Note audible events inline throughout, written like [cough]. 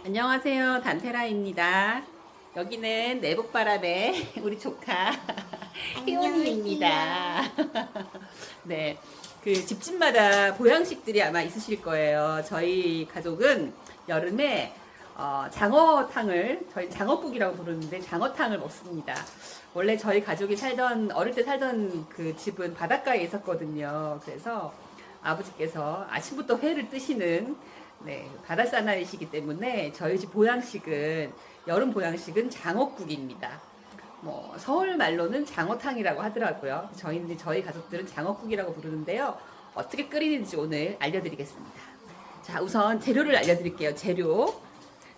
안녕하세요. 단테라입니다. 여기는 내복바람의 [laughs] 우리 조카 [laughs] 희원이입니다. 네. 그 집집마다 보양식들이 아마 있으실 거예요. 저희 가족은 여름에 어, 장어탕을 저희 장어국이라고 부르는데 장어탕을 먹습니다. 원래 저희 가족이 살던 어릴 때 살던 그 집은 바닷가에 있었거든요. 그래서 아버지께서 아침부터 회를 뜨시는 네, 바닷사나이시기 때문에 저희 집 보양식은 여름 보양식은 장어국입니다. 뭐 서울 말로는 장어탕이라고 하더라고요. 저희는 저희 가족들은 장어국이라고 부르는데요. 어떻게 끓이는지 오늘 알려드리겠습니다. 자, 우선 재료를 알려드릴게요. 재료.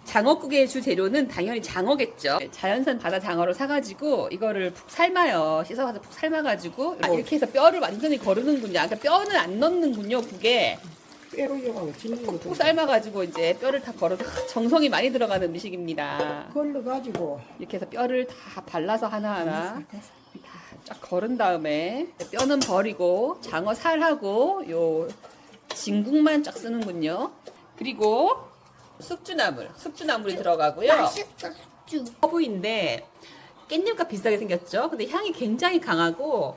장어국의 주 재료는 당연히 장어겠죠. 자연산 바다 장어를 사가지고 이거를 푹 삶아요. 씻어가지고 푹 삶아가지고 이렇게 해서 뼈를 완전히 거르는군요. 아까 뼈는 안 넣는군요, 국에. 빼로 이어가고 진리고 푹푹 삶아가지고 이제 뼈를 다 걸어서 정성이 많이 들어가는 음식입니다. 걸러가지고 이렇게 해서 뼈를 다 발라서 하나하나 쫙 걸은 다음에 뼈는 버리고 장어 살하고 요 진국만 쫙 쓰는군요. 그리고 숙주나물, 숙주나물이 들어가고요. 맛있어 숙주. 허브인데 깻잎과 비슷하게 생겼죠. 근데 향이 굉장히 강하고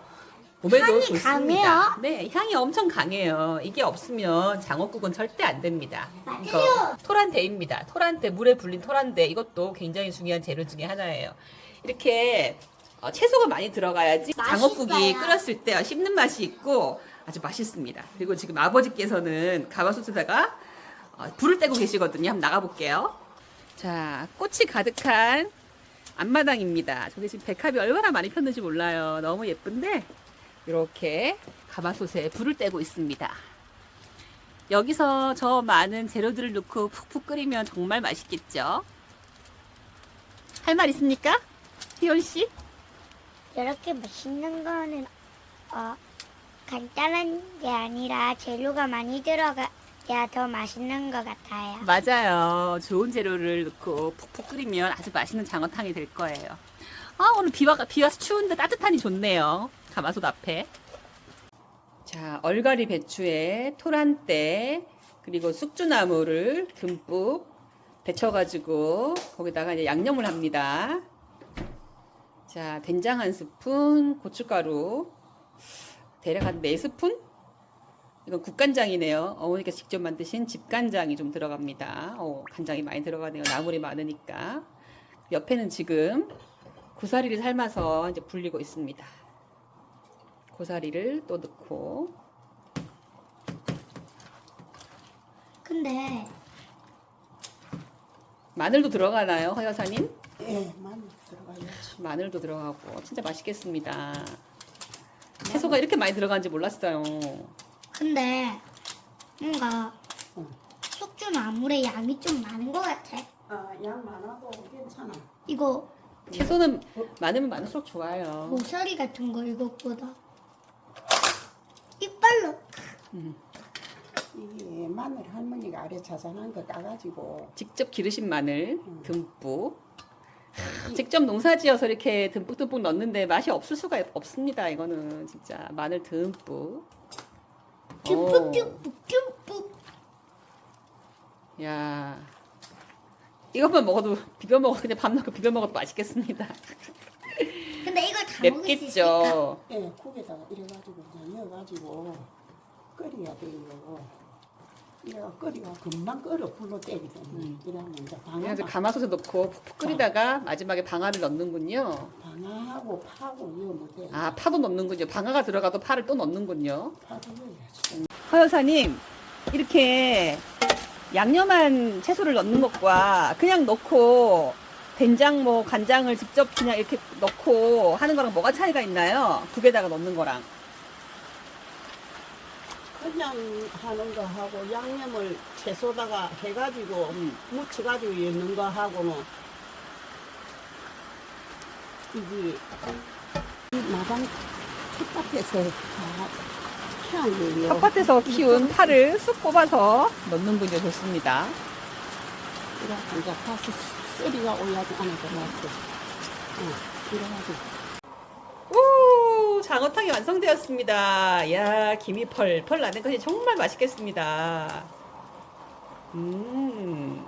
몸에도 향이 좋습니다. 강해요? 네, 향이 엄청 강해요. 이게 없으면 장어국은 절대 안 됩니다. 맞아요. 토란대입니다. 토란대 물에 불린 토란대 이것도 굉장히 중요한 재료 중에 하나예요. 이렇게 어, 채소가 많이 들어가야지 장어국이 맛있어요. 끓였을 때 씹는 맛이 있고 아주 맛있습니다. 그리고 지금 아버지께서는 가마솥에다가 어, 불을 떼고 계시거든요. 한번 나가볼게요. 자, 꽃이 가득한 앞마당입니다. 저게 지금 백합이 얼마나 많이 폈는지 몰라요. 너무 예쁜데 이렇게 가마솥에 불을 떼고 있습니다. 여기서 저 많은 재료들을 넣고 푹푹 끓이면 정말 맛있겠죠? 할 말 있습니까? 희연 씨? 이렇게 맛있는 거는 어, 간단한 게 아니라 재료가 많이 들어가 야 더 맛있는 것 같아요. 맞아요. 좋은 재료를 넣고 푹푹 끓이면 아주 맛있는 장어탕이 될 거예요. 아, 오늘 비와, 비 와서 추운데 따뜻하니 좋네요. 가마솥 앞에. 자, 얼갈이 배추에 토란대, 그리고 숙주나물을 듬뿍 데쳐가지고 거기다가 이제 양념을 합니다. 자, 된장 한 스푼, 고춧가루, 대략 한 4스푼? 이건 국간장이네요. 어머니께서 직접 만드신 집간장이 좀 들어갑니다. 어, 간장이 많이 들어가네요. 나물이 많으니까. 옆에는 지금 고사리를 삶아서 이제 불리고 있습니다. 고사리를 또 넣고 근데 마늘도 들어가나요, 허 여사님? 예 많이 들어가야지 마늘도 들어가고 진짜 맛있겠습니다. 채소가 이렇게 많이 들어가는지 몰랐어요. 근데 뭔가 응. 숙주 나물의 양이 좀 많은 것 같아. 아양 많아도 괜찮아 이거 채소는 많으면 많을수록 좋아요. 고사리 같은 거 이것보다 이빨로 이게 마늘 할머니가 아래 자잘한 거 따가지고 직접 기르신 마늘 듬뿍. 직접 농사지어서 이렇게 듬뿍듬뿍 넣는데 맛이 없을 수가 없습니다. 이거는 진짜 마늘 듬뿍. 오, 듬뿍듬뿍듬뿍 야, 이것만 먹어도 비벼 먹어 그냥 밥 넣고 비벼 먹어도 맛있겠습니다. 근데 이걸 다 먹을 수 있을까? 맵겠죠. 예 국에다가 이래가지고 그냥 넣어가지고 끓여야 돼요 이래가 끓이가 금방 끓어 불로 때기 때문에 이러면 이제 그래서 방아 가마솥에 넣고 푹푹 끓이다가 마지막에 방아를 넣는군요. 방아하고 파고 이러면 돼 아, 파도 넣는군요. 방아가 들어가도 파를 또 넣는군요. 파도 넣어야지 허 여사님 이렇게 양념한 채소를 넣는 것과 그냥 넣고 된장 뭐 간장을 직접 그냥 이렇게 넣고 하는 거랑 뭐가 차이가 있나요? 국에다가 넣는 거랑 그냥 하는 거 하고 양념을 채소다가 해가지고 음. 무쳐가지고 넣는 거 하고는 이게 마당 텃밭에서 다 키운 거예요. 텃밭에서 키운 파를 쑥 뽑아서 넣는군요. 좋습니다. 이렇게 이제 파스 쓰리가 올라지 안에 들어왔어. 어, 이래가지고 오, 장어탕이 완성되었습니다. 야, 김이 펄펄 나는 것이 정말 맛있겠습니다. 음.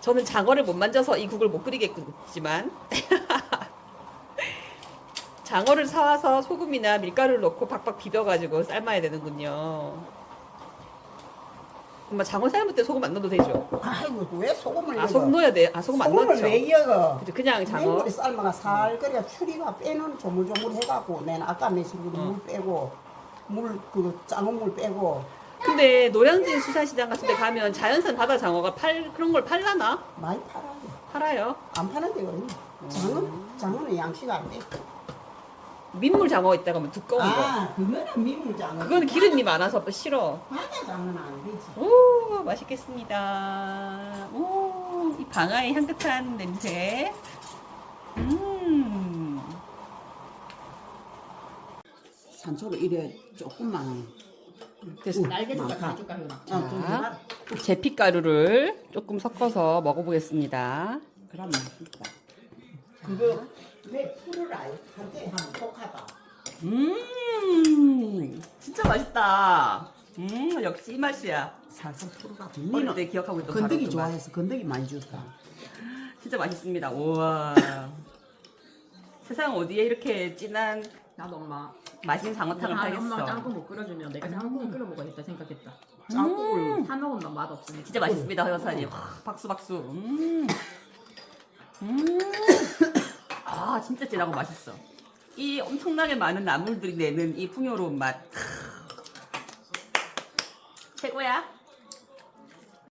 저는 장어를 못 만져서 이 국을 못 끓이겠지만 [laughs] 장어를 사와서 소금이나 밀가루를 넣고 박박 비벼가지고 삶아야 되는군요. 엄마 장어 삶을 때 소금 안 넣어도 되죠? 아이고 왜 소금을 아 소금 넣어야 돼. 아 소금 안 소금을 넣죠. 왜 넣어? 그죠, 그냥 장어. 맹물에 삶아가 살 그래 추리가 빼는 조물조물 해갖고 내는 아까 매실으로 어. 물 빼고 물그 짜놓은 물 빼고 근데 노량진 수산시장 같은 데 가면 자연산 바다 장어가 팔 그런 걸 팔라나? 많이 팔아요. 팔아요. 안 파는 데가 있네. 장은 장은 양식 안 돼. 민물 장어 있다가 면 두꺼운 거. 아 그거는 민물장어. 그건 기름이 많아서 싫어. 바다 장은 안 되지. 오 맛있겠습니다. 오 이 방아의 향긋한 냄새. 음. 산초로 이래 조금만. 됐어. 날개 좀 많다. 가져줄까 효나? 어, 좀 자. 제피가루를 조금 섞어서 먹어보겠습니다. 그럼 맛있다. 그거 왜 풀을 알 한테 하면 독하다. 음, 진짜 맛있다. 음, 역시 이 맛이야. 살살 풀어가. 어릴 때 기억하고 있던 건더기 바로 그 맛. 좋아해서 건더기 많이 줬다. 진짜 맛있습니다. 우와. 세상 어디에 이렇게 진한 나도 엄마 맛있는 장어탕을 한 엄마가 팔겠어. 짬뽕 못 끓여주면 내가 짬뽕을 끓여 먹어야겠다 생각했다. 짬뽕을 사 먹으면 맛 없으니까. 진짜 맛있습니다, 허 여사님. 와, 박수 박수. 음. 음. 아, 진짜 진하고 맛있어. 이 엄청나게 많은 나물들이 내는 이 풍요로운 맛. 크,